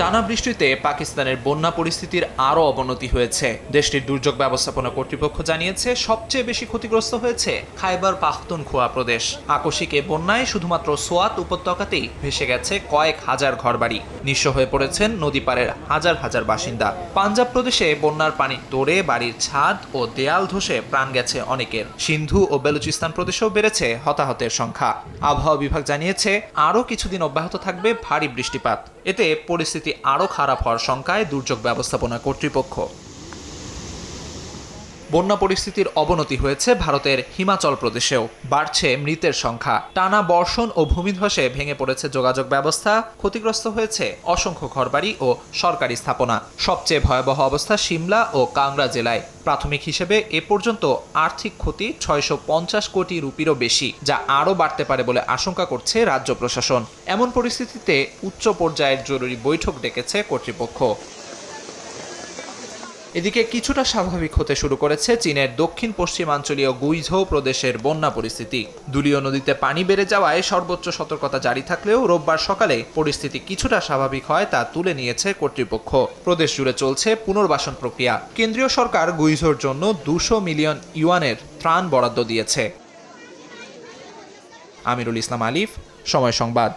টানা বৃষ্টিতে পাকিস্তানের বন্যা পরিস্থিতির আরও অবনতি হয়েছে। দেশটির দুর্যোগ ব্যবস্থাপনা কর্তৃপক্ষ জানিয়েছে, সবচেয়ে বেশি ক্ষতিগ্রস্ত হয়েছে খাইবার পাখতুনখোয়া প্রদেশ। আকস্মিক এ বন্যায় শুধুমাত্র সোয়াত উপত্যকাতেই ভেসে গেছে কয়েক হাজার ঘরবাড়ি। নিঃস্ব হয়ে পড়েছেন নদী পাড়ের হাজার হাজার বাসিন্দা। পাঞ্জাব প্রদেশে বন্যার পানি তোড়ে, বাড়ির ছাদ ও দেয়াল ধসে প্রাণ গেছে অনেকের। সিন্ধু ও বেলুচিস্তান প্রদেশেও বেড়েছে হতাহতের সংখ্যা। আবহাওয়া বিভাগ জানিয়েছে, আরও কিছুদিন অব্যাহত থাকবে ভারী বৃষ্টিপাত। এতে পরিস্থিতি আরও খারাপ হওয়ার শঙ্কায় দুর্যোগ ব্যবস্থাপনা কর্তৃপক্ষ। বন্যা পরিস্থিতির অবনতি হয়েছে ভারতের হিমাচল প্রদেশেও। বাড়ছে মৃতের সংখ্যা। টানা বর্ষণ ও ভূমিধসে ভেঙে পড়েছে যোগাযোগ ব্যবস্থা। ক্ষতিগ্রস্ত হয়েছে অসংখ্য ঘরবাড়ি ও সরকারি স্থাপনা। সবচেয়ে ভয়াবহ অবস্থা সিমলা ও কাংড়া জেলায়। প্রাথমিক হিসেবে এ পর্যন্ত আর্থিক ক্ষতি ছয়শো পঞ্চাশ কোটি রুপিরও বেশি, যা আরও বাড়তে পারে বলে আশঙ্কা করছে রাজ্য প্রশাসন। এমন পরিস্থিতিতে উচ্চ পর্যায়ের জরুরি বৈঠক ডেকেছে কর্তৃপক্ষ। এদিকে কিছুটা স্বাভাবিক হতে শুরু করেছে চীনের দক্ষিণ পশ্চিমাঞ্চলীয় গুইঝৌ প্রদেশের বন্যা পরিস্থিতি। দুলীয় নদীতে পানি বেড়ে যাওয়ায় সর্বোচ্চ সতর্কতা জারি থাকলেও রোববার সকালে পরিস্থিতি কিছুটা স্বাভাবিক হয় তা তুলে নিয়েছে কর্তৃপক্ষ। প্রদেশ জুড়ে চলছে পুনর্বাসন প্রক্রিয়া। কেন্দ্রীয় সরকার গুইঝোর জন্য দুশো মিলিয়ন ইউয়ানের ত্রাণ বরাদ্দ দিয়েছে। আমিরুল ইসলাম আলিফ, সময় সংবাদ।